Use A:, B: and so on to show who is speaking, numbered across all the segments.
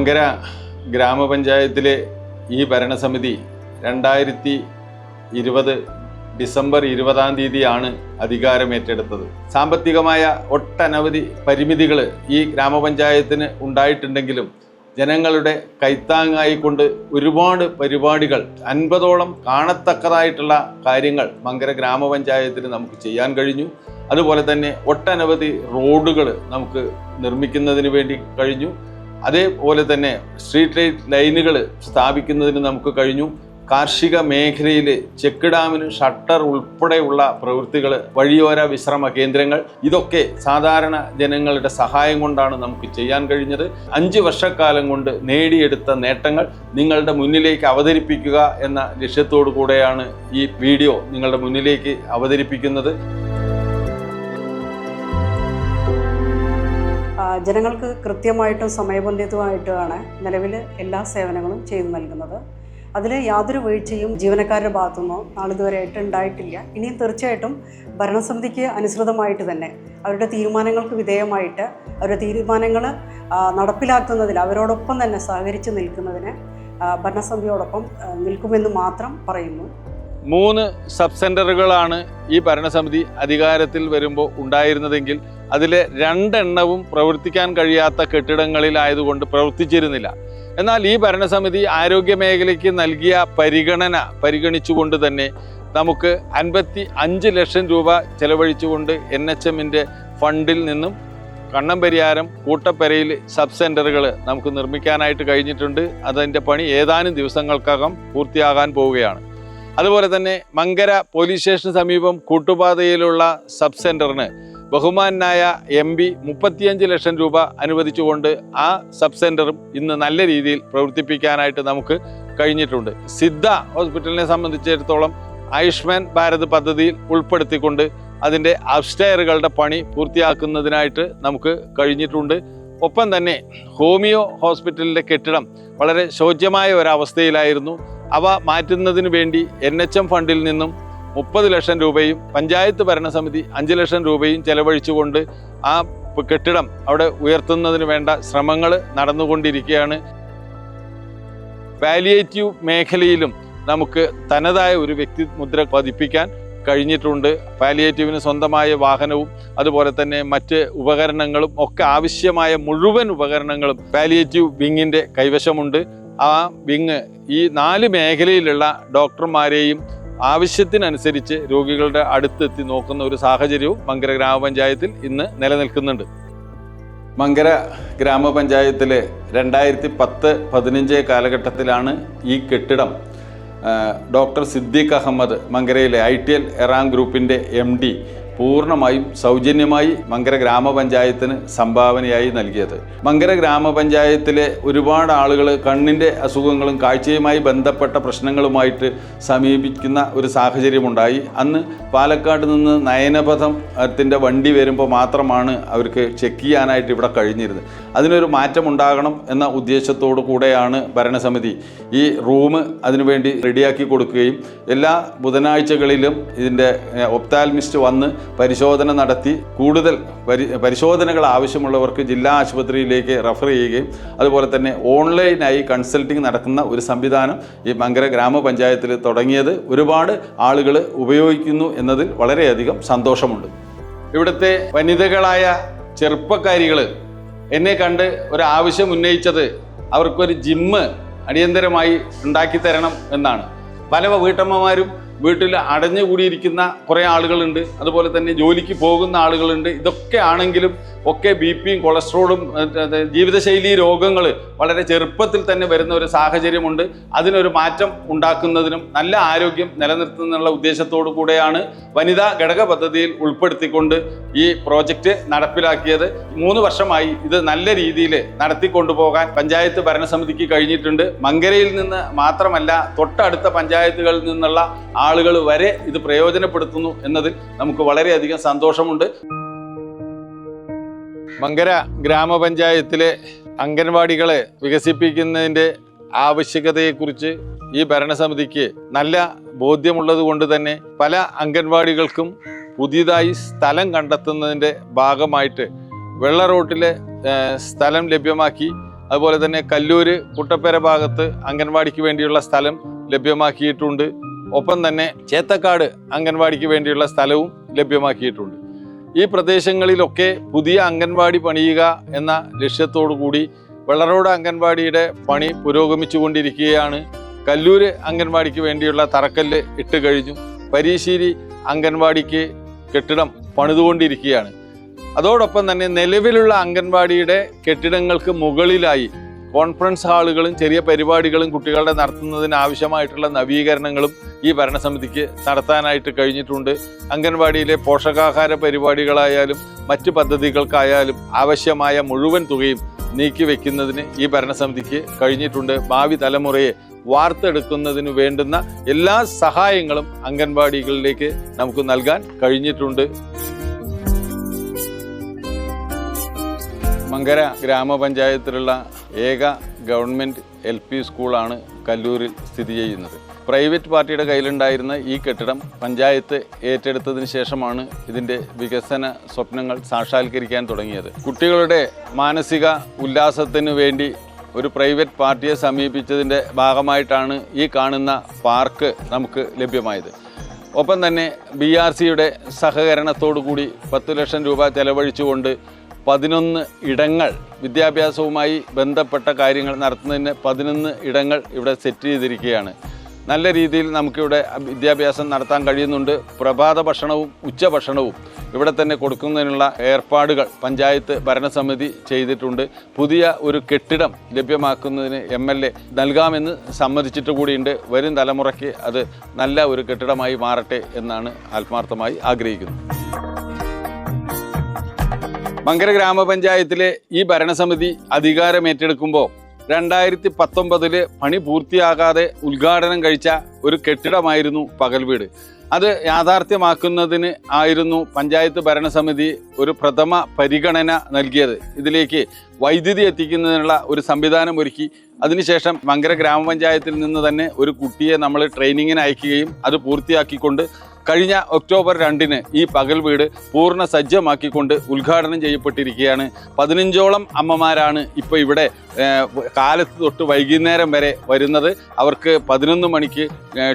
A: മങ്കര ഗ്രാമപഞ്ചായത്തിലെ ഈ ഭരണസമിതി രണ്ടായിരത്തി ഇരുപത് ഡിസംബർ ഇരുപതാം തീയതിയാണ് അധികാരമേറ്റെടുത്തത്. സാമ്പത്തികമായ ഒട്ടനവധി പരിമിതികൾ ഈ ഗ്രാമപഞ്ചായത്തിന് ഉണ്ടായിട്ടുണ്ടെങ്കിലും ജനങ്ങളുടെ കൈത്താങ്ങായിക്കൊണ്ട് ഒരുപാട് പരിപാടികൾ അൻപതോളം കാണത്തക്കതായിട്ടുള്ള കാര്യങ്ങൾ മങ്കര ഗ്രാമപഞ്ചായത്തിന് നമുക്ക് ചെയ്യാൻ കഴിഞ്ഞു. അതുപോലെ തന്നെ ഒട്ടനവധി റോഡുകൾ നമുക്ക് നിർമ്മിക്കുന്നതിന് വേണ്ടി കഴിഞ്ഞു. അതേപോലെ തന്നെ സ്ട്രീറ്റ് ലൈറ്റ് ലൈനുകൾ സ്ഥാപിക്കുന്നതിന് നമുക്ക് കഴിഞ്ഞു. കാർഷിക മേഖലയിൽ ചെക്ക് ഡാമിന് ഷട്ടർ ഉൾപ്പെടെയുള്ള പ്രവൃത്തികൾ വഴിയോര വിശ്രമ കേന്ദ്രങ്ങൾ ഇതൊക്കെ സാധാരണ ജനങ്ങളുടെ സഹായം കൊണ്ടാണ് നമുക്ക് ചെയ്യാൻ കഴിഞ്ഞത്. അഞ്ച് വർഷക്കാലം കൊണ്ട് നേടിയെടുത്ത നേട്ടങ്ങൾ നിങ്ങളുടെ മുന്നിലേക്ക് അവതരിപ്പിക്കുക എന്ന ലക്ഷ്യത്തോടു കൂടെയാണ് ഈ വീഡിയോ നിങ്ങളുടെ മുന്നിലേക്ക് അവതരിപ്പിക്കുന്നത്.
B: ജനങ്ങൾക്ക് കൃത്യമായിട്ടും സമയബന്ധിതമായിട്ടുമാണ് നിലവിൽ എല്ലാ സേവനങ്ങളും ചെയ്തു നൽകുന്നത്. അതിൽ യാതൊരു വീഴ്ചയും ജീവനക്കാരുടെ ഭാഗത്തുനിന്നോ നാളിതുവരെയായിട്ട് ഉണ്ടായിട്ടില്ല ഇനിയും തീർച്ചയായിട്ടും ഭരണസമിതിക്ക് അനുസൃതമായിട്ട് തന്നെ അവരുടെ തീരുമാനങ്ങൾക്ക് വിധേയമായിട്ട് അവരുടെ തീരുമാനങ്ങൾ നടപ്പിലാക്കുന്നതിൽ അവരോടൊപ്പം തന്നെ സഹകരിച്ച് നിൽക്കുന്നതിന് ഭരണസമിതിയോടൊപ്പം നിൽക്കുമെന്ന് മാത്രം പറയുന്നു.
A: മൂന്ന് സബ് സെന്ററുകളാണ് ഈ ഭരണസമിതി അധികാരത്തിൽ വരുമ്പോൾ ഉണ്ടായിരുന്നതെങ്കിൽ അതിലെ രണ്ടെണ്ണവും പ്രവർത്തിക്കാൻ കഴിയാത്ത കെട്ടിടങ്ങളിലായതുകൊണ്ട് പ്രവർത്തിച്ചിരുന്നില്ല. എന്നാൽ ഈ ഭരണസമിതി ആരോഗ്യ മേഖലയ്ക്ക് നൽകിയ പരിഗണന പരിഗണിച്ചുകൊണ്ട് തന്നെ നമുക്ക് അൻപത്തി അഞ്ച് ലക്ഷം രൂപ ചെലവഴിച്ചുകൊണ്ട് എൻ എച്ച് എമ്മിന്റെ ഫണ്ടിൽ നിന്നും കണ്ണംപരിയാരം കൂട്ടപ്പെരയിൽ സബ് സെന്ററുകൾ നമുക്ക് നിർമ്മിക്കാനായിട്ട് കഴിഞ്ഞിട്ടുണ്ട്. അതിന്റെ പണി ഏതാനും ദിവസങ്ങൾക്കകം പൂർത്തിയാകാൻ പോവുകയാണ്. അതുപോലെ തന്നെ മങ്കര പോലീസ് സ്റ്റേഷന് സമീപം കൂട്ടുപാതയിലുള്ള സബ് സെന്ററിന് ബഹുമാനായ എം പി മുപ്പത്തിയഞ്ച് ലക്ഷം രൂപ അനുവദിച്ചുകൊണ്ട് ആ സബ് സെന്ററും ഇന്ന് നല്ല രീതിയിൽ പ്രവർത്തിപ്പിക്കാനായിട്ട് നമുക്ക് കഴിഞ്ഞിട്ടുണ്ട്. സിദ്ധ ഹോസ്പിറ്റലിനെ സംബന്ധിച്ചിടത്തോളം ആയുഷ്മാൻ ഭാരത് പദ്ധതിയിൽ ഉൾപ്പെടുത്തിക്കൊണ്ട് അതിന്റെ അപ്സ്റ്റെയറുകളുടെ പണി പൂർത്തിയാക്കുന്നതിനായിട്ട് നമുക്ക് കഴിഞ്ഞിട്ടുണ്ട്. ഒപ്പം തന്നെ ഹോമിയോ ഹോസ്പിറ്റലിന്റെ കെട്ടിടം വളരെ ശോച്യമായ ഒരവസ്ഥയിലായിരുന്നു. അവ മാറ്റുന്നതിന് വേണ്ടി എൻ എച്ച് എം ഫണ്ടിൽ നിന്നും മുപ്പത് ലക്ഷം രൂപയും പഞ്ചായത്ത് ഭരണസമിതി അഞ്ച് ലക്ഷം രൂപയും ചെലവഴിച്ചുകൊണ്ട് ആ കെട്ടിടം അവിടെ ഉയർത്തുന്നതിന് വേണ്ട ശ്രമങ്ങൾ നടന്നുകൊണ്ടിരിക്കുകയാണ്. വാലിയേറ്റീവ് മേഖലയിലും നമുക്ക് തനതായ ഒരു വ്യക്തി മുദ്ര പതിപ്പിക്കാൻ കഴിഞ്ഞിട്ടുണ്ട്. പാലിയേറ്റീവിന് സ്വന്തമായ വാഹനവും അതുപോലെ തന്നെ മറ്റ് ഉപകരണങ്ങളും ഒക്കെ ആവശ്യമായ മുഴുവൻ ഉപകരണങ്ങളും പാലിയേറ്റീവ് വിങ്ങിന്റെ കൈവശമുണ്ട്. ആ വിങ് ഈ നാല് മേഖലയിലുള്ള ഡോക്ടർമാരെയും ആവശ്യത്തിനനുസരിച്ച് രോഗികളുടെ അടുത്തെത്തി നോക്കുന്ന ഒരു സാഹചര്യവും മങ്കര ഗ്രാമപഞ്ചായത്തിൽ ഇന്ന് നിലനിൽക്കുന്നുണ്ട്. മങ്കര ഗ്രാമപഞ്ചായത്തിലെ രണ്ടായിരത്തി പത്ത് പതിനഞ്ച് കാലഘട്ടത്തിലാണ് ഈ കെട്ടിടം. ഡോക്ടർ സിദ്ദീഖ് അഹമ്മദ് മങ്കരയിലെ ഐ ടി എൽ എറാം ഗ്രൂപ്പിന്റെ എം ഡി പൂർണമായും സൗജന്യമായി മങ്കര ഗ്രാമപഞ്ചായത്തിന് സംഭാവനയായി നൽകിയത്. മങ്കര ഗ്രാമപഞ്ചായത്തിലെ ഒരുപാട് ആളുകൾ കണ്ണിന്റെ അസുഖങ്ങളും കാഴ്ചയുമായി ബന്ധപ്പെട്ട പ്രശ്നങ്ങളുമായിട്ട് സമീപിക്കുന്ന ഒരു സാഹചര്യമുണ്ടായി. അന്ന് പാലക്കാട് നിന്ന് നയനപഥത്തിന്റെ വണ്ടി വരുമ്പോൾ മാത്രമാണ് അവർക്ക് ചെക്ക് ചെയ്യാനായിട്ട് ഇവിടെ കഴിഞ്ഞിരുന്നത്. അതിനൊരു മാറ്റം ഉണ്ടാകണം എന്ന ഉദ്ദേശത്തോടു കൂടെയാണ് ഭരണസമിതി ഈ റൂം അതിനുവേണ്ടി റെഡിയാക്കി കൊടുക്കുകയും എല്ലാ ബുധനാഴ്ചകളിലും ഇതിന്റെ ഒപ്താൽമിസ്റ്റ് വന്ന് പരിശോധന നടത്തി കൂടുതൽ പരി പരിശോധനകൾ ആവശ്യമുള്ളവർക്ക് ജില്ലാ ആശുപത്രിയിലേക്ക് റെഫർ ചെയ്യുകയും അതുപോലെ തന്നെ ഓൺലൈനായി കൺസൾട്ടിങ് നടക്കുന്ന ഒരു സംവിധാനം ഈ മങ്കര ഗ്രാമപഞ്ചായത്തിൽ തുടങ്ങിയത് ഒരുപാട് ആളുകൾ ഉപയോഗിക്കുന്നു എന്നതിൽ വളരെയധികം സന്തോഷമുണ്ട്. ഇവിടുത്തെ വനിതകളായ ചെറുപ്പക്കാരികൾ എന്നെ കണ്ട് ഒരാവശ്യം ഉന്നയിച്ചത് അവർക്കൊരു ജിമ്മ് അടിയന്തരമായി ഉണ്ടാക്കി തരണം എന്നാണ്. പല വീട്ടമ്മമാരും വീട്ടിൽ അടഞ്ഞുകൂടിയിരിക്കുന്ന കുറേ ആളുകളുണ്ട്. അതുപോലെ തന്നെ ജോലിക്ക് പോകുന്ന ആളുകളുണ്ട്. ഇതൊക്കെ ആണെങ്കിലും ഒക്കെ ബി പിയും കൊളസ്ട്രോളും ജീവിതശൈലി രോഗങ്ങൾ വളരെ ചെറുപ്പത്തിൽ തന്നെ വരുന്ന ഒരു സാഹചര്യമുണ്ട്. അതിനൊരു മാറ്റം ഉണ്ടാക്കുന്നതിനും നല്ല ആരോഗ്യം നിലനിർത്തുന്നതിനുള്ള ഉദ്ദേശത്തോടു കൂടെയാണ് വനിതാ ഘടക പദ്ധതിയിൽ ഉൾപ്പെടുത്തിക്കൊണ്ട് ഈ പ്രോജക്റ്റ് നടപ്പിലാക്കിയത്. മൂന്ന് വർഷമായി ഇത് നല്ല രീതിയിൽ നടത്തിക്കൊണ്ടുപോകാൻ പഞ്ചായത്ത് ഭരണസമിതിക്ക് കഴിഞ്ഞിട്ടുണ്ട്. മങ്കരയിൽ നിന്ന് മാത്രമല്ല തൊട്ടടുത്ത പഞ്ചായത്തുകളിൽ നിന്നുള്ള ആളുകൾ വരെ ഇത് പ്രയോജനപ്പെടുത്തുന്നു എന്നതിൽ നമുക്ക് വളരെയധികം സന്തോഷമുണ്ട്. മങ്കര ഗ്രാമപഞ്ചായത്തിലെ അംഗൻവാടികളെ വികസിപ്പിക്കുന്നതിന്റെ ആവശ്യകതയെക്കുറിച്ച് ഈ ഭരണസമിതിക്ക് നല്ല ബോധ്യമുള്ളത് കൊണ്ട് തന്നെ പല അംഗൻവാടികൾക്കും പുതിയതായി സ്ഥലം കണ്ടെത്തുന്നതിന്റെ ഭാഗമായിട്ട് വെള്ള റോട്ടിലെ സ്ഥലം ലഭ്യമാക്കി അതുപോലെ തന്നെ കല്ലൂർ കുട്ടപ്പേര ഭാഗത്ത് അംഗൻവാടിക്ക് വേണ്ടിയുള്ള സ്ഥലം ലഭ്യമാക്കിയിട്ടുണ്ട്. ഒപ്പം തന്നെ ചേത്തക്കാട് അംഗൻവാടിക്ക് വേണ്ടിയുള്ള സ്ഥലവും ലഭ്യമാക്കിയിട്ടുണ്ട്. ഈ പ്രദേശങ്ങളിലൊക്കെ പുതിയ അംഗൻവാടി പണിയുക എന്ന ലക്ഷ്യത്തോടു കൂടി വെള്ളറോഡ് അംഗൻവാടിയുടെ പണി പുരോഗമിച്ചുകൊണ്ടിരിക്കുകയാണ്. കല്ലൂര് അംഗൻവാടിക്ക് വേണ്ടിയുള്ള തറക്കല്ല് ഇട്ട് കഴിഞ്ഞു. പരീശ്ശേരി അംഗൻവാടിക്ക് കെട്ടിടം പണിതുകൊണ്ടിരിക്കുകയാണ്. അതോടൊപ്പം തന്നെ നിലവിലുള്ള അംഗൻവാടിയുടെ കെട്ടിടങ്ങൾക്ക് മുകളിലായി കോൺഫറൻസ് ഹാളുകളും ചെറിയ പരിപാടികളും കുട്ടികളുടെ നടത്തുന്നതിന് ആവശ്യമായിട്ടുള്ള നവീകരണങ്ങളും ഈ ഭരണസമിതിക്ക് നടത്താനായിട്ട് കഴിഞ്ഞിട്ടുണ്ട്. അംഗൻവാടിയിലെ പോഷകാഹാര പരിപാടികളായാലും മറ്റ് പദ്ധതികൾക്കായാലും ആവശ്യമായ മുഴുവൻ തുകയും നീക്കി വയ്ക്കുന്നതിന് ഈ ഭരണസമിതിക്ക് കഴിഞ്ഞിട്ടുണ്ട്. ഭാവി തലമുറയെ വാർത്തെടുക്കുന്നതിന് വേണ്ടുന്ന എല്ലാ സഹായങ്ങളും അംഗൻവാടികളിലേക്ക് നമുക്ക് നൽകാൻ കഴിഞ്ഞിട്ടുണ്ട്. മങ്കര ഗ്രാമപഞ്ചായത്തിലുള്ള ഏക ഗവൺമെന്റ് എൽ പി സ്കൂളാണ് കല്ലൂരിൽ സ്ഥിതി ചെയ്യുന്നത്. പ്രൈവറ്റ് പാർട്ടിയുടെ കയ്യിലുണ്ടായിരുന്ന ഈ കെട്ടിടം പഞ്ചായത്ത് ഏറ്റെടുത്തതിന് ശേഷമാണ് ഇതിന്റെ വികസന സ്വപ്നങ്ങൾ സാക്ഷാത്കരിക്കാൻ തുടങ്ങിയത്. കുട്ടികളുടെ മാനസിക ഉല്ലാസത്തിനു വേണ്ടി ഒരു പ്രൈവറ്റ് പാർട്ടിയെ സമീപിച്ചതിന്റെ ഭാഗമായിട്ടാണ് ഈ കാണുന്ന പാർക്ക് നമുക്ക് ലഭ്യമായത്. ഒപ്പം തന്നെ ബി ആർ സിയുടെ സഹകരണത്തോടു കൂടി പത്ത് ലക്ഷം രൂപ ചെലവഴിച്ചുകൊണ്ട് പതിനൊന്ന് ഇടങ്ങൾ വിദ്യാഭ്യാസവുമായി ബന്ധപ്പെട്ട കാര്യങ്ങൾ നടത്തുന്നതിന് പതിനൊന്ന് ഇടങ്ങൾ ഇവിടെ സെറ്റ് ചെയ്തിരിക്കുകയാണ്. നല്ല രീതിയിൽ നമുക്കിവിടെ വിദ്യാഭ്യാസം നടത്താൻ കഴിയുന്നുണ്ട്. പ്രഭാത ഭക്ഷണവും ഉച്ചഭക്ഷണവും ഇവിടെ തന്നെ കൊടുക്കുന്നതിനുള്ള ഏർപ്പാടുകൾ പഞ്ചായത്ത് ഭരണസമിതി ചെയ്തിട്ടുണ്ട്. പുതിയ ഒരു കെട്ടിടം ലഭ്യമാക്കുന്നതിന് എം എൽ എ നൽകാമെന്ന് സമ്മതിച്ചിട്ട് കൂടിയുണ്ട്. വരും തലമുറയ്ക്ക് അത് നല്ല ഒരു കെട്ടിടമായി മാറട്ടെ എന്നാണ് ആത്മാർത്ഥമായി ആഗ്രഹിക്കുന്നത്. മങ്കര ഗ്രാമപഞ്ചായത്തിലെ ഈ ഭരണസമിതി അധികാരം ഏറ്റെടുക്കുമ്പോൾ രണ്ടായിരത്തി പത്തൊമ്പതിൽ പണി പൂർത്തിയാകാതെ ഉദ്ഘാടനം കഴിച്ച ഒരു കെട്ടിടമായിരുന്നു പകൽ വീട്. അത് യാഥാർത്ഥ്യമാക്കുന്നതിന് ആയിരുന്നു പഞ്ചായത്ത് ഭരണസമിതി ഒരു പ്രഥമ പരിഗണന നൽകിയത്. ഇതിലേക്ക് വൈദ്യുതി എത്തിക്കുന്നതിനുള്ള ഒരു സംവിധാനം ഒരുക്കി അതിനുശേഷം മങ്കര ഗ്രാമപഞ്ചായത്തിൽ നിന്ന് തന്നെ ഒരു കുട്ടിയെ നമ്മൾ ട്രെയിനിങ്ങിന് അയക്കുകയും അത് പൂർത്തിയാക്കിക്കൊണ്ട് കഴിഞ്ഞ ഒക്ടോബർ രണ്ടിന് ഈ പകൽ വീട് പൂർണ സജ്ജമാക്കിക്കൊണ്ട് ഉദ്ഘാടനം ചെയ്യപ്പെട്ടിരിക്കുകയാണ്. പതിനഞ്ചോളം അമ്മമാരാണ് ഇപ്പോൾ ഇവിടെ കാലത്ത് തൊട്ട് വൈകുന്നേരം വരെ വരുന്നത്. അവർക്ക് പതിനൊന്ന് മണിക്ക്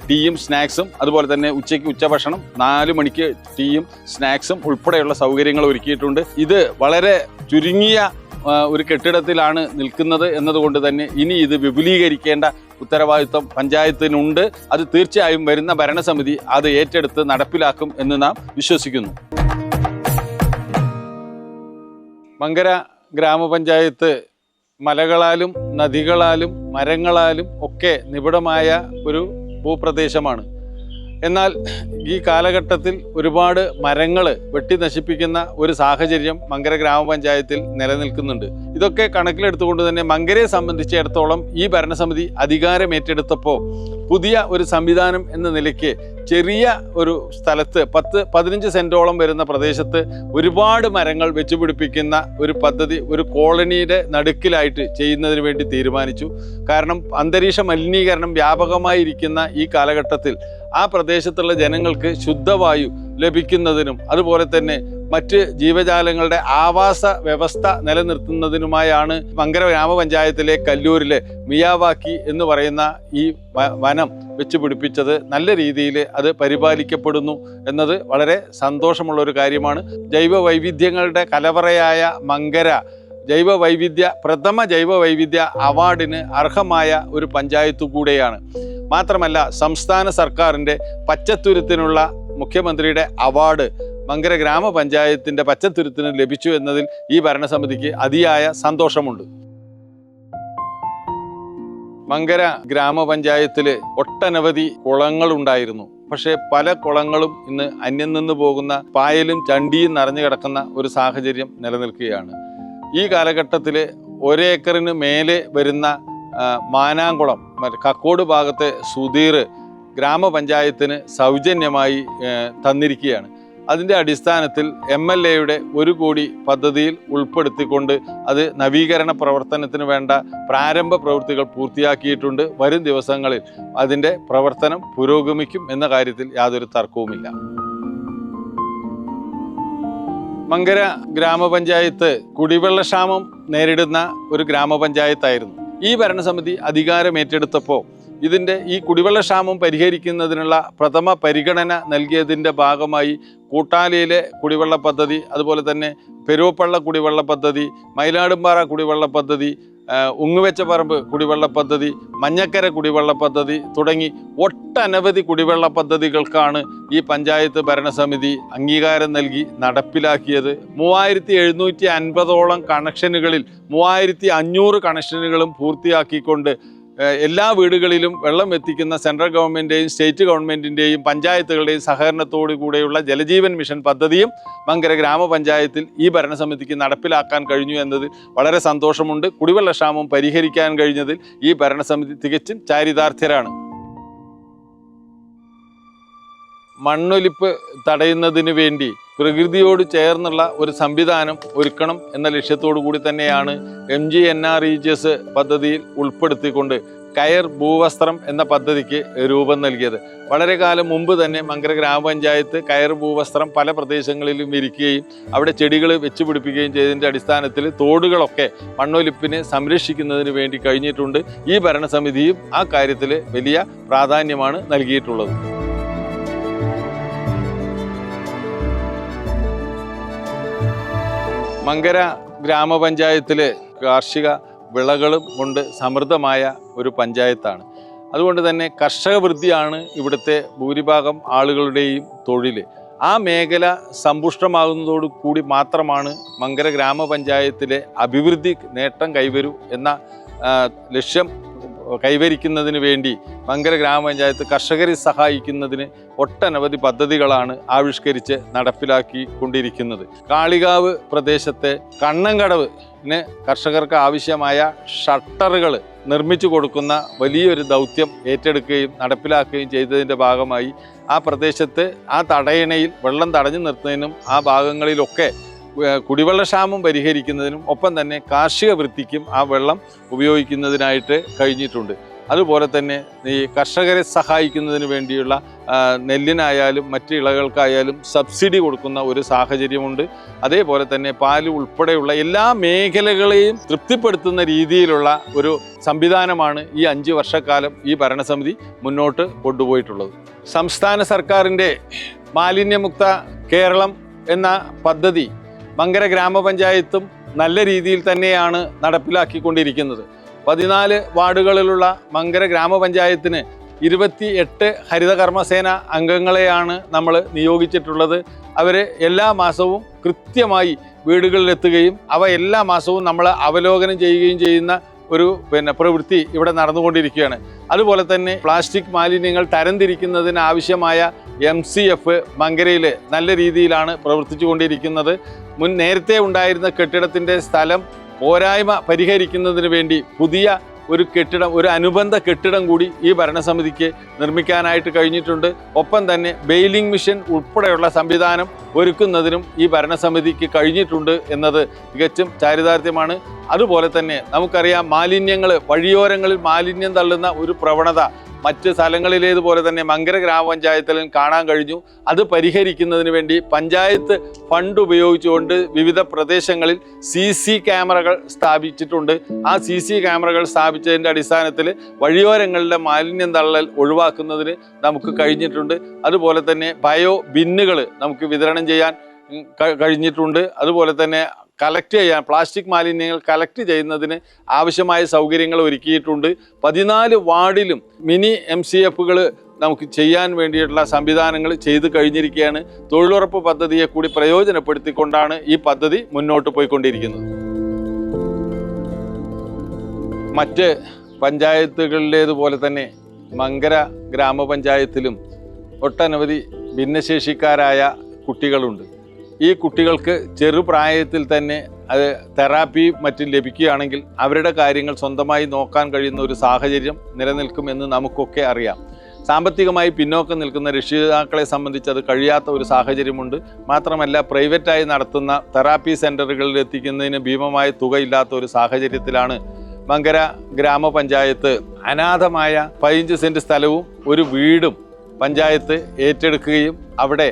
A: ടീയും സ്നാക്സും അതുപോലെ തന്നെ ഉച്ചയ്ക്ക് ഉച്ചഭക്ഷണം നാല് മണിക്ക് ടീയും സ്നാക്സും ഉൾപ്പെടെയുള്ള സൗകര്യങ്ങൾ ഒരുക്കിയിട്ടുണ്ട്. ഇത് വളരെ ചുരുങ്ങിയ ഒരു കെട്ടിടത്തിലാണ് നിൽക്കുന്നത് എന്നതുകൊണ്ട് തന്നെ ഇനി ഇത് വിപുലീകരിക്കേണ്ട ഉത്തരവാദിത്വം പഞ്ചായത്തിനുണ്ട്. അത് തീർച്ചയായും വരുന്ന ഭരണസമിതി അത് ഏറ്റെടുത്ത് നടപ്പിലാക്കും എന്ന് നാം വിശ്വസിക്കുന്നു. മങ്കര ഗ്രാമപഞ്ചായത്ത് മലകളാലും നദികളാലും മരങ്ങളാലും ഒക്കെ നിബിഡമായ ഒരു ഭൂപ്രദേശമാണ്. എന്നാൽ ഈ കാലഘട്ടത്തിൽ ഒരുപാട് മരങ്ങൾ വെട്ടി നശിപ്പിക്കുന്ന ഒരു സാഹചര്യം മങ്കര ഗ്രാമപഞ്ചായത്തിൽ നിലനിൽക്കുന്നുണ്ട്. ഇതൊക്കെ കണക്കിലെടുത്തുകൊണ്ട് തന്നെ മങ്കരയെ സംബന്ധിച്ചിടത്തോളം ഈ ഭരണസമിതി അധികാരം ഏറ്റെടുത്തപ്പോൾ പുതിയ ഒരു സംവിധാനം എന്ന നിലയ്ക്ക് ചെറിയ ഒരു സ്ഥലത്ത് പത്ത് പതിനഞ്ച് സെന്റോളം വരുന്ന പ്രദേശത്ത് ഒരുപാട് മരങ്ങൾ വെച്ചുപിടിപ്പിക്കുന്ന ഒരു പദ്ധതി ഒരു കോളനിയുടെ നടുക്കിലായിട്ട് ചെയ്യുന്നതിന് വേണ്ടി തീരുമാനിച്ചു. കാരണം അന്തരീക്ഷ മലിനീകരണം വ്യാപകമായിരിക്കുന്ന ഈ കാലഘട്ടത്തിൽ ആ പ്രദേശത്തുള്ള ജനങ്ങൾക്ക് ശുദ്ധവായു ലഭിക്കുന്നതിനും അതുപോലെ തന്നെ മറ്റ് ജീവജാലങ്ങളുടെ ആവാസ വ്യവസ്ഥ നിലനിർത്തുന്നതിനുമായാണ് മങ്കര ഗ്രാമപഞ്ചായത്തിലെ കല്ലൂരിലെ മിയാവാക്കി എന്ന് പറയുന്ന ഈ വനം വെച്ച് പിടിപ്പിച്ചത്. നല്ല രീതിയിൽ അത് പരിപാലിക്കപ്പെടുന്നു എന്നത് വളരെ സന്തോഷമുള്ള ഒരു കാര്യമാണ്. ജൈവ വൈവിധ്യങ്ങളുടെ കലവറയായ മങ്കര ജൈവ വൈവിധ്യ പ്രഥമ ജൈവ വൈവിധ്യ അവാർഡിന് അർഹമായ ഒരു പഞ്ചായത്ത് കൂടെയാണ്. മാത്രമല്ല സംസ്ഥാന സർക്കാരിന്റെ പച്ചത്തുരുത്തിനുള്ള മുഖ്യമന്ത്രിയുടെ അവാർഡ് മങ്കര ഗ്രാമപഞ്ചായത്തിന്റെ പച്ചത്തുരുത്തിന് ലഭിച്ചു എന്നതിൽ ഈ ഭരണസമിതിക്ക് അതിയായ സന്തോഷമുണ്ട്. മങ്കര ഗ്രാമപഞ്ചായത്തിൽ ഒട്ടനവധി കുളങ്ങളുണ്ടായിരുന്നു പക്ഷേ പല കുളങ്ങളും ഇന്ന് അന്യം നിന്ന് പോകുന്ന പായലും ചണ്ടിയും നിറഞ്ഞു കിടക്കുന്ന ഒരു സാഹചര്യം നിലനിൽക്കുകയാണ്. ഈ കാലഘട്ടത്തിൽ ഒരേക്കറിന് മേലെ വരുന്ന മാനാങ്കുളം കക്കോട് ഭാഗത്തെ സുധീർ ഗ്രാമപഞ്ചായത്തിന് സൗജന്യമായി തന്നിരിക്കുകയാണ്. അതിന്റെ അടിസ്ഥാനത്തിൽ എം എൽ എയുടെ ഒരു കോടി പദ്ധതിയിൽ ഉൾപ്പെടുത്തിക്കൊണ്ട് അത് നവീകരണ പ്രവർത്തനത്തിന് വേണ്ട പ്രാരംഭ പ്രവൃത്തികൾ പൂർത്തിയാക്കിയിട്ടുണ്ട്. വരും ദിവസങ്ങളിൽ അതിന്റെ പ്രവർത്തനം പുരോഗമിക്കും എന്ന കാര്യത്തിൽ യാതൊരു തർക്കവുമില്ല. മങ്കര ഗ്രാമപഞ്ചായത്ത് കുടിവെള്ളക്ഷാമം നേരിടുന്ന ഒരു ഗ്രാമപഞ്ചായത്തായിരുന്നു. ഈ ഭരണസമിതി അധികാരം ഏറ്റെടുത്തപ്പോൾ ഇതിന്റെ ഈ കുടിവെള്ളക്ഷാമം പരിഹരിക്കുന്നതിനുള്ള പ്രഥമ പരിഗണന നൽകിയതിന്റെ ഭാഗമായി കൂട്ടാലിയിലെ കുടിവെള്ള പദ്ധതി അതുപോലെ തന്നെ പെരുവപ്പള്ള കുടിവെള്ള പദ്ധതി മയിലാടുംപാറ കുടിവെള്ള പദ്ധതി ആ, ഉങ്ങുവെച്ചപ്പറമ്പ് കുടിവെള്ള പദ്ധതി മഞ്ഞക്കര കുടിവെള്ള പദ്ധതി തുടങ്ങി ഒട്ടനവധി കുടിവെള്ള പദ്ധതികൾക്കാണ് ഈ പഞ്ചായത്ത് ഭരണസമിതി അംഗീകാരം നൽകി നടപ്പിലാക്കിയത്. മൂവായിരത്തി എഴുന്നൂറ്റി അൻപതോളം കണക്ഷനുകളിൽ മൂവായിരത്തി അഞ്ഞൂറ് കണക്ഷനുകളും പൂർത്തിയാക്കിക്കൊണ്ട് എല്ലാ വീടുകളിലും വെള്ളം എത്തിക്കുന്ന സെൻട്രൽ ഗവൺമെന്റിന്റെയും സ്റ്റേറ്റ് ഗവൺമെന്റിന്റെയും പഞ്ചായത്തുകളുടെയും സഹകരണത്തോടു കൂടെയുള്ള ജലജീവൻ മിഷൻ പദ്ധതിയും മങ്കര ഗ്രാമപഞ്ചായത്തിൽ ഈ ഭരണസമിതിക്ക് നടപ്പിലാക്കാൻ കഴിഞ്ഞു എന്നത് വളരെ സന്തോഷമുണ്ട്. കുടിവെള്ളക്ഷാമം പരിഹരിക്കാൻ കഴിഞ്ഞതിൽ ഈ ഭരണസമിതി തികച്ചും ചാരിതാർത്ഥ്യരാണ്. മണ്ണൊലിപ്പ് തടയുന്നതിന് വേണ്ടി പ്രകൃതിയോട് ചേർന്നുള്ള ഒരു സംവിധാനം ഒരുക്കണം എന്ന ലക്ഷ്യത്തോടു കൂടി തന്നെയാണ് M G N R E G S പദ്ധതിയിൽ ഉൾപ്പെടുത്തിക്കൊണ്ട് കയർ ഭൂവസ്ത്രം എന്ന പദ്ധതിക്ക് രൂപം നൽകിയത്. വളരെ കാലം മുമ്പ് തന്നെ മങ്കര ഗ്രാമപഞ്ചായത്ത് കയർ ഭൂവസ്ത്രം പല പ്രദേശങ്ങളിലും വിരിക്കുകയും അവിടെ ചെടികൾ വെച്ച് പിടിപ്പിക്കുകയും ചെയ്തതിന്റെ അടിസ്ഥാനത്തിൽ തോടുകളൊക്കെ മണ്ണൊലിപ്പിനെ സംരക്ഷിക്കുന്നതിന് വേണ്ടി കഴിഞ്ഞിട്ടുണ്ട്. ഈ ഭരണസമിതിയും ആ കാര്യത്തിൽ വലിയ പ്രാധാന്യമാണ് നൽകിയിട്ടുള്ളത്. മങ്കര ഗ്രാമപഞ്ചായത്തിലെ കാർഷിക വിളകളും കൊണ്ട് സമൃദ്ധമായ ഒരു പഞ്ചായത്താണ്. അതുകൊണ്ട് തന്നെ കർഷക വൃത്തിയാണ് ഇവിടുത്തെ ഭൂരിഭാഗം ആളുകളുടെയും തൊഴിൽ ആ മേഖല സമ്പുഷ്ടമാകുന്നതോടു കൂടി മാത്രമാണ് മങ്കര ഗ്രാമപഞ്ചായത്തിലെ അഭിവൃദ്ധി നേട്ടം കൈവരൂ എന്ന ലക്ഷ്യം കൈവരിക്കുന്നതിന് വേണ്ടി മങ്കര ഗ്രാമപഞ്ചായത്ത് കർഷകരെ സഹായിക്കുന്നതിന് ഒട്ടനവധി പദ്ധതികളാണ് ആവിഷ്കരിച്ച് നടപ്പിലാക്കി കൊണ്ടിരിക്കുന്നത് കാളികാവ് പ്രദേശത്തെ കണ്ണങ്കടവിന് കർഷകർക്ക് ആവശ്യമായ ഷട്ടറുകൾ നിർമ്മിച്ചു കൊടുക്കുന്ന വലിയൊരു ദൗത്യം ഏറ്റെടുക്കുകയും നടപ്പിലാക്കുകയും ചെയ്തതിന്റെ ഭാഗമായി ആ പ്രദേശത്ത് ആ തടയണയിൽ വെള്ളം തടഞ്ഞു നിർത്തുന്നതിനും ആ ഭാഗങ്ങളിലൊക്കെ കുടിവെള്ളക്ഷാമം പരിഹരിക്കുന്നതിനും ഒപ്പം തന്നെ കാർഷിക വൃത്തിക്കും ആ വെള്ളം ഉപയോഗിക്കുന്നതിനായിട്ട് കഴിഞ്ഞിട്ടുണ്ട്. അതുപോലെ തന്നെ ഈ കർഷകരെ സഹായിക്കുന്നതിന് വേണ്ടിയുള്ള നെല്ലിനായാലും മറ്റ് ഇളകൾക്കായാലും സബ്സിഡി കൊടുക്കുന്ന ഒരു സാഹചര്യമുണ്ട്. അതേപോലെ തന്നെ പാൽ ഉൾപ്പെടെയുള്ള എല്ലാ മേഖലകളെയും തൃപ്തിപ്പെടുത്തുന്ന രീതിയിലുള്ള ഒരു സംവിധാനമാണ് ഈ അഞ്ച് വർഷക്കാലം ഈ ഭരണസമിതി മുന്നോട്ട് കൊണ്ടുപോയിട്ടുള്ളത്. സംസ്ഥാന സർക്കാരിന്റെ മാലിന്യമുക്ത കേരളം എന്ന പദ്ധതി മങ്കര ഗ്രാമപഞ്ചായത്തും നല്ല രീതിയിൽ തന്നെയാണ് നടപ്പിലാക്കിക്കൊണ്ടിരിക്കുന്നത്. പതിനാല് വാർഡുകളിലുള്ള മങ്കര ഗ്രാമപഞ്ചായത്തിന് ഇരുപത്തി എട്ട് ഹരിതകർമ്മസേന അംഗങ്ങളെയാണ് നമ്മൾ നിയോഗിച്ചിട്ടുള്ളത്. അവർ എല്ലാ മാസവും കൃത്യമായി വീടുകളിലെത്തുകയും അവ എല്ലാ മാസവും നമ്മൾ അവലോകനം ചെയ്യുകയും ചെയ്യുന്ന ഒരു പിന്നെ പ്രവൃത്തി ഇവിടെ നടന്നുകൊണ്ടിരിക്കുകയാണ്. അതുപോലെ തന്നെ പ്ലാസ്റ്റിക് മാലിന്യങ്ങൾ തരംതിരിക്കുന്നതിന് ആവശ്യമായ എം സി എഫ് മങ്കരയിൽ നല്ല രീതിയിലാണ് പ്രവർത്തിച്ചു കൊണ്ടിരിക്കുന്നത് മുൻ നേരത്തെ ഉണ്ടായിരുന്ന കെട്ടിടത്തിന്റെ സ്ഥലം പോരായ്മ പരിഹരിക്കുന്നതിന് വേണ്ടി പുതിയ ഒരു കെട്ടിടം ഒരു അനുബന്ധ കെട്ടിടം കൂടി ഈ ഭരണസമിതിക്ക് നിർമ്മിക്കാനായിട്ട് കഴിഞ്ഞിട്ടുണ്ട്. ഒപ്പം തന്നെ ബെയിലിംഗ് മിഷൻ ഉൾപ്പെടെയുള്ള സംവിധാനം ഒരുക്കുന്നതിനും ഈ ഭരണസമിതിക്ക് കഴിഞ്ഞിട്ടുണ്ട് എന്നത് തികച്ചും ചാരിതാർത്ഥ്യമാണ്. അതുപോലെ തന്നെ നമുക്കറിയാം മാലിന്യങ്ങൾ വഴിയോരങ്ങളിൽ മാലിന്യം തള്ളുന്ന ഒരു പ്രവണത മറ്റ് സ്ഥലങ്ങളിലേതുപോലെ തന്നെ മങ്കര ഗ്രാമപഞ്ചായത്തിലും കാണാൻ കഴിഞ്ഞു. അത് പരിഹരിക്കുന്നതിന് വേണ്ടി പഞ്ചായത്ത് ഫണ്ട് ഉപയോഗിച്ചുകൊണ്ട് വിവിധ പ്രദേശങ്ങളിൽ സി ക്യാമറകൾ സ്ഥാപിച്ചിട്ടുണ്ട്. ആ സി സി ക്യാമറകൾ സ്ഥാപിച്ചതിന്റെ അടിസ്ഥാനത്തിൽ വഴിയോരങ്ങളിലെ മാലിന്യം തള്ളൽ ഒഴിവാക്കുന്നതിന് നമുക്ക് കഴിഞ്ഞിട്ടുണ്ട്. അതുപോലെ തന്നെ ബയോ ബിന്നുകൾ നമുക്ക് വിതരണം ചെയ്യാൻ കഴിഞ്ഞിട്ടുണ്ട്. അതുപോലെ തന്നെ കളക്ട് ചെയ്യാൻ പ്ലാസ്റ്റിക് മാലിന്യങ്ങൾ കളക്ട് ചെയ്യുന്നതിന് ആവശ്യമായ സൗകര്യങ്ങൾ ഒരുക്കിയിട്ടുണ്ട്. പതിനാല് വാർഡിലും മിനി എം സി എഫുകൾ നമുക്ക് ചെയ്യാൻ വേണ്ടിയിട്ടുള്ള സംവിധാനങ്ങൾ ചെയ്തു കഴിഞ്ഞിരിക്കുകയാണ്. തൊഴിലുറപ്പ് പദ്ധതിയെ കൂടി പ്രയോജനപ്പെടുത്തിക്കൊണ്ടാണ് ഈ പദ്ധതി മുന്നോട്ട് പോയിക്കൊണ്ടിരിക്കുന്നത്. മറ്റ് പഞ്ചായത്തുകളിലേതുപോലെ തന്നെ മങ്കര ഗ്രാമപഞ്ചായത്തിലും ഒട്ടനവധി ഭിന്നശേഷിക്കാരായ കുട്ടികളുണ്ട്. ഈ കുട്ടികൾക്ക് ചെറുപ്രായത്തിൽ തന്നെ അത് തെറാപ്പി മറ്റും ലഭിക്കുകയാണെങ്കിൽ അവരുടെ കാര്യങ്ങൾ സ്വന്തമായി നോക്കാൻ കഴിയുന്ന ഒരു സാഹചര്യം നിലനിൽക്കുമെന്ന് നമുക്കൊക്കെ അറിയാം. സാമ്പത്തികമായി പിന്നോക്കം നിൽക്കുന്ന രക്ഷിതാക്കളെ സംബന്ധിച്ച് അത് കഴിയാത്ത ഒരു സാഹചര്യമുണ്ട്. മാത്രമല്ല പ്രൈവറ്റായി നടത്തുന്ന തെറാപ്പി സെന്ററുകളിൽ എത്തിക്കുന്നതിന് ഭീമമായ തുകയില്ലാത്ത ഒരു സാഹചര്യത്തിലാണ് മങ്കര ഗ്രാമപഞ്ചായത്ത് അനാഥമായ പതിനഞ്ച് സെന്റ് സ്ഥലവും ഒരു വീടും പഞ്ചായത്ത് ഏറ്റെടുക്കുകയും അവിടെ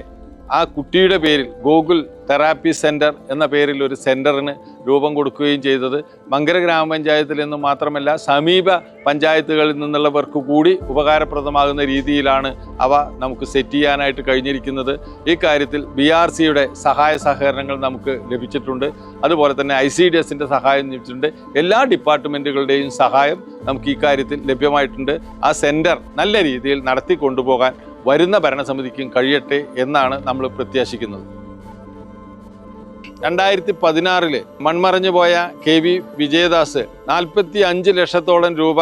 A: ആ കുട്ടിയുടെ പേരിൽ ഗോകുൽ തെറാപ്പി സെന്റർ എന്ന പേരിൽ ഒരു സെന്ററിന് രൂപം കൊടുക്കുകയും ചെയ്തത്. മങ്കര ഗ്രാമപഞ്ചായത്തിൽ നിന്ന് മാത്രമല്ല സമീപ പഞ്ചായത്തുകളിൽ നിന്നുള്ളവർക്ക് കൂടി ഉപകാരപ്രദമാകുന്ന രീതിയിലാണ് അവ നമുക്ക് സെറ്റ് ചെയ്യാനായിട്ട് കഴിഞ്ഞിരിക്കുന്നത്. ഈ കാര്യത്തിൽ ബി ആർ സിയുടെ സഹായ സഹകരണങ്ങൾ നമുക്ക് ലഭിച്ചിട്ടുണ്ട്. അതുപോലെ തന്നെ ഐ സി ഡി എസിന്റെ സഹായം ലഭിച്ചിട്ടുണ്ട്. എല്ലാ ഡിപ്പാർട്ട്മെന്റുകളുടെയും സഹായം നമുക്ക് ഈ കാര്യത്തിൽ ലഭ്യമായിട്ടുണ്ട്. ആ സെന്റർ നല്ല രീതിയിൽ നടത്തി കൊണ്ടുപോകാൻ വരുന്ന ഭരണസമിതിക്കും കഴിയട്ടെ എന്നാണ് നമ്മൾ പ്രത്യാശിക്കുന്നത്. രണ്ടായിരത്തി പതിനാറിൽ മൺമറഞ്ഞു പോയ കെ വി വിജയദാസ് നാൽപ്പത്തി അഞ്ച് ലക്ഷത്തോളം രൂപ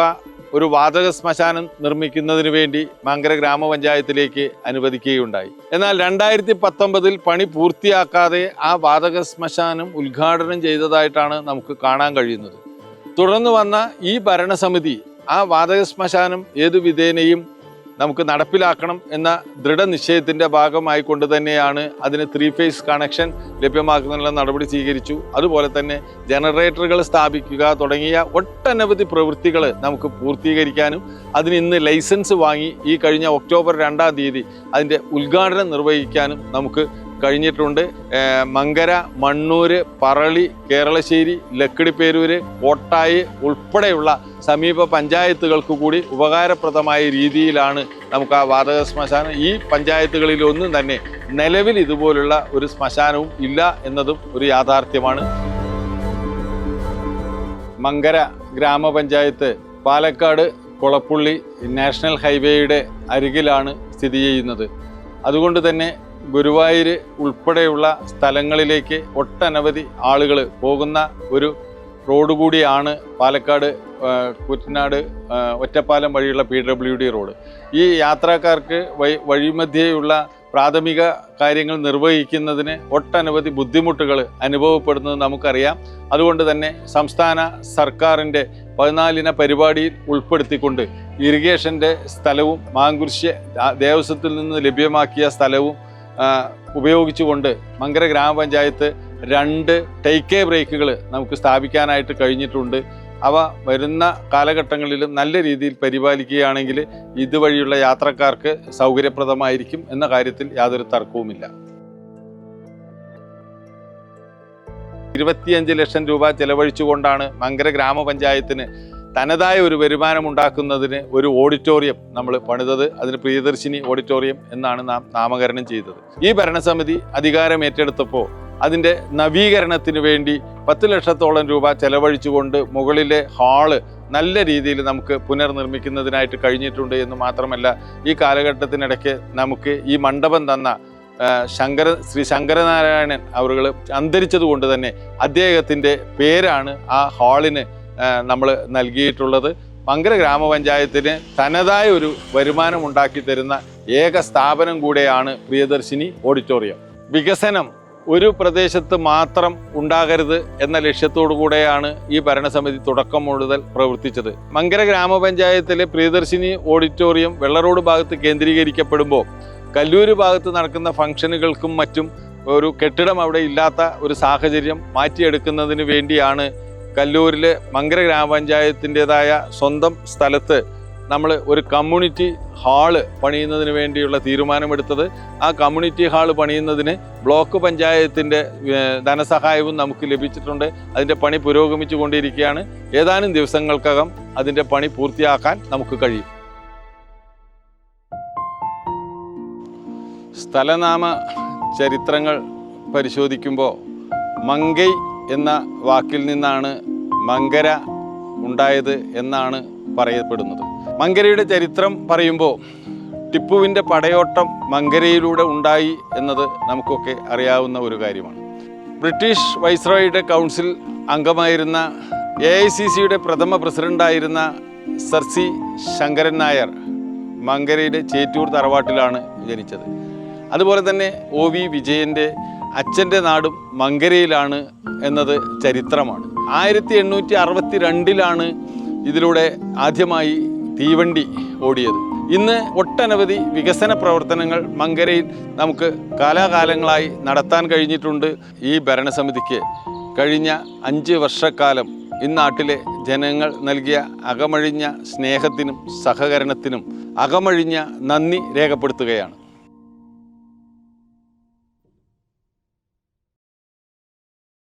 A: ഒരു വാതക ശ്മശാനം നിർമ്മിക്കുന്നതിന് വേണ്ടി മങ്കര ഗ്രാമപഞ്ചായത്തിലേക്ക് അനുവദിക്കുകയുണ്ടായി. എന്നാൽ രണ്ടായിരത്തി പത്തൊമ്പതിൽ പണി പൂർത്തിയാക്കാതെ ആ വാതക ശ്മശാനം ഉദ്ഘാടനം ചെയ്തതായിട്ടാണ് നമുക്ക് കാണാൻ കഴിയുന്നത്. തുടർന്ന് വന്ന ഈ ഭരണസമിതി ആ വാതക ശ്മശാനം ഏതു വിധേനയും നമുക്ക് നടപ്പിലാക്കണം എന്ന ദൃഢനിശ്ചയത്തിന്റെ ഭാഗമായി കൊണ്ട് തന്നെയാണ് അതിന് ത്രീ ഫേസ് കണക്ഷൻ ലഭ്യമാക്കുന്നതിനുള്ള നടപടി സ്വീകരിച്ചു. അതുപോലെ തന്നെ ജനറേറ്ററുകൾ സ്ഥാപിക്കുക തുടങ്ങിയ ഒട്ടനവധി പ്രവൃത്തികൾ നമുക്ക് പൂർത്തീകരിക്കാനും അതിന് ഇന്ന് ലൈസൻസ് വാങ്ങി ഈ കഴിഞ്ഞ ഒക്ടോബർ രണ്ടാം തീയതി അതിന്റെ ഉദ്ഘാടനം നിർവഹിക്കാനും നമുക്ക് കഴിഞ്ഞിട്ടുണ്ട്. മങ്കര മണ്ണൂര് പറളി കേരളശ്ശേരി ലക്കിടിപ്പേരൂര് കോട്ടായി ഉൾപ്പെടെയുള്ള സമീപ പഞ്ചായത്തുകൾക്ക് കൂടി ഉപകാരപ്രദമായ രീതിയിലാണ് നമുക്ക് ആ വാതക ശ്മശാനം. ഈ പഞ്ചായത്തുകളിലൊന്നും തന്നെ നിലവിൽ ഇതുപോലുള്ള ഒരു ശ്മശാനവും ഇല്ല എന്നതും ഒരു യാഥാർത്ഥ്യമാണ്. മങ്കര ഗ്രാമപഞ്ചായത്ത് പാലക്കാട് കൊളപ്പുള്ളി നാഷണൽ ഹൈവേയുടെ അരികിലാണ് സ്ഥിതി ചെയ്യുന്നത്. അതുകൊണ്ട് തന്നെ ഗുരുവായൂർ ഉൾപ്പെടെയുള്ള സ്ഥലങ്ങളിലേക്ക് ഒട്ടനവധി ആളുകൾ പോകുന്ന ഒരു റോഡ് കൂടിയാണ് പാലക്കാട് കുറ്റനാട് ഒറ്റപ്പാലം വഴിയുള്ള പി ഡബ്ല്യു ഡി റോഡ്. ഈ യാത്രക്കാർക്ക് വഴി വഴിമധ്യേയുള്ള പ്രാഥമിക കാര്യങ്ങൾ നിർവഹിക്കുന്നതിന് ഒട്ടനവധി ബുദ്ധിമുട്ടുകൾ അനുഭവപ്പെടുന്നത് നമുക്കറിയാം. അതുകൊണ്ട് തന്നെ സംസ്ഥാന സർക്കാരിന്റെ പതിനാലിന പരിപാടിയിൽ ഉൾപ്പെടുത്തിക്കൊണ്ട് ഇറിഗേഷന്റെ സ്ഥലവും മാങ്കുരിശ്യ ദേവസ്വത്തിൽ നിന്ന് ലഭ്യമാക്കിയ സ്ഥലവും ഉപയോഗിച്ചുകൊണ്ട് മങ്കര ഗ്രാമപഞ്ചായത്ത് രണ്ട് ടേക്ക് എ ബ്രേക്കുകൾ നമുക്ക് സ്ഥാപിക്കാനായിട്ട് കഴിഞ്ഞിട്ടുണ്ട്. അവ വരുന്ന കാലഘട്ടങ്ങളിലും നല്ല രീതിയിൽ പരിപാലിക്കുകയാണെങ്കിൽ ഇതുവഴിയുള്ള യാത്രക്കാർക്ക് സൗകര്യപ്രദമായിരിക്കും എന്ന കാര്യത്തിൽ യാതൊരു തർക്കവുമില്ല. ഇരുപത്തിയഞ്ച് ലക്ഷം രൂപ ചെലവഴിച്ചുകൊണ്ടാണ് മങ്കര ഗ്രാമപഞ്ചായത്തിന് തനതായ ഒരു വരുമാനം ഉണ്ടാക്കുന്നതിന് ഒരു ഓഡിറ്റോറിയം നമ്മൾ പണിതത് അതിന് പ്രിയദർശിനി ഓഡിറ്റോറിയം എന്നാണ് നാം നാമകരണം ചെയ്തത്. ഈ ഭരണസമിതി അധികാരം ഏറ്റെടുത്തപ്പോൾ അതിന്റെ നവീകരണത്തിന് വേണ്ടി പത്ത് ലക്ഷത്തോളം രൂപ ചെലവഴിച്ചുകൊണ്ട് മുകളിലെ ഹാൾ നല്ല രീതിയിൽ നമുക്ക് പുനർനിർമ്മിക്കുന്നതിനായിട്ട് കഴിഞ്ഞിട്ടുണ്ട് എന്ന് മാത്രമല്ല ഈ കാലഘട്ടത്തിനിടയ്ക്ക് നമുക്ക് ഈ മണ്ഡപം തന്ന ശങ്കര ശ്രീ ശങ്കരനാരായണൻ അവർ അന്തരിച്ചതുകൊണ്ട് തന്നെ അദ്ദേഹത്തിന്റെ പേരാണ് ആ ഹാളിന് നമ്മൾ നൽകിയിട്ടുള്ളത്. മങ്കര ഗ്രാമപഞ്ചായത്തിന് തനതായ ഒരു വരുമാനം ഉണ്ടാക്കി തരുന്ന ഏക സ്ഥാപനം കൂടെയാണ് പ്രിയദർശിനി ഓഡിറ്റോറിയം. വികസനം ഒരു പ്രദേശത്ത് മാത്രം ഉണ്ടാകരുത് എന്ന ലക്ഷ്യത്തോടു കൂടെയാണ് ഈ ഭരണസമിതി തുടക്കം മുതൽ പ്രവർത്തിച്ചത്. മങ്കര ഗ്രാമപഞ്ചായത്തിലെ പ്രിയദർശിനി ഓഡിറ്റോറിയം വെള്ളറോഡ് ഭാഗത്ത് കേന്ദ്രീകരിക്കപ്പെടുമ്പോൾ കല്ലൂര് ഭാഗത്ത് നടക്കുന്ന ഫംഗ്ഷനുകൾക്കും മറ്റും ഒരു കെട്ടിടം അവിടെ ഇല്ലാത്ത ഒരു സാഹചര്യം മാറ്റിയെടുക്കുന്നതിന് വേണ്ടിയാണ് കല്ലൂരിലെ മങ്കര ഗ്രാമപഞ്ചായത്തിന്റെതായ സ്വന്തം സ്ഥലത്ത് നമ്മൾ ഒരു കമ്മ്യൂണിറ്റി ഹാൾ പണിയുന്നതിന് വേണ്ടിയുള്ള തീരുമാനമെടുത്തത്. ആ കമ്മ്യൂണിറ്റി ഹാൾ പണിയുന്നതിന് ബ്ലോക്ക് പഞ്ചായത്തിന്റെ ധനസഹായവും നമുക്ക് ലഭിച്ചിട്ടുണ്ട്. അതിന്റെ പണി പുരോഗമിച്ചു കൊണ്ടിരിക്കുകയാണ്. ഏതാനും ദിവസങ്ങൾക്കകം അതിന്റെ പണി പൂർത്തിയാക്കാൻ നമുക്ക് കഴിയും. സ്ഥലനാമ ചരിത്രങ്ങൾ പരിശോധിക്കുമ്പോൾ മങ്കൈ എന്ന വാക്കിൽ നിന്നാണ് മങ്കര ഉണ്ടായത് എന്നാണ് പറയപ്പെടുന്നത്. മങ്കരയുടെ ചരിത്രം പറയുമ്പോൾ ടിപ്പുവിന്റെ പടയോട്ടം മങ്കരയിലൂടെ ഉണ്ടായി എന്നത് നമുക്കൊക്കെ അറിയാവുന്ന ഒരു കാര്യമാണ്. ബ്രിട്ടീഷ് വൈസ്രോയുടെ കൗൺസിൽ അംഗമായിരുന്ന എ ഐ സി സിയുടെ പ്രഥമ പ്രസിഡന്റായിരുന്ന സർ സി ശങ്കരൻ നായർ മങ്കരയുടെ ചേറ്റൂർ തറവാട്ടിലാണ് ജനിച്ചത്. അതുപോലെ തന്നെ ഒ വി വിജയന്റെ അച്ഛന്റെ നാടും മങ്കരയിലാണ് എന്നത് ചരിത്രമാണ്. ആയിരത്തി എണ്ണൂറ്റി അറുപത്തി രണ്ടിലാണ് ഇതിലൂടെ ആദ്യമായി തീവണ്ടി ഓടിയത്. ഇന്ന് ഒട്ടനവധി വികസന പ്രവർത്തനങ്ങൾ മങ്കരയിൽ നമുക്ക് കാലാകാലങ്ങളായി നടത്താൻ കഴിഞ്ഞിട്ടുണ്ട്. ഈ ഭരണസമിതിക്ക് കഴിഞ്ഞ അഞ്ച് വർഷക്കാലം ഇന്നാട്ടിലെ ജനങ്ങൾ നൽകിയ അകമഴിഞ്ഞ സ്നേഹത്തിനും സഹകരണത്തിനും അകമഴിഞ്ഞ നന്ദി രേഖപ്പെടുത്തുകയാണ്.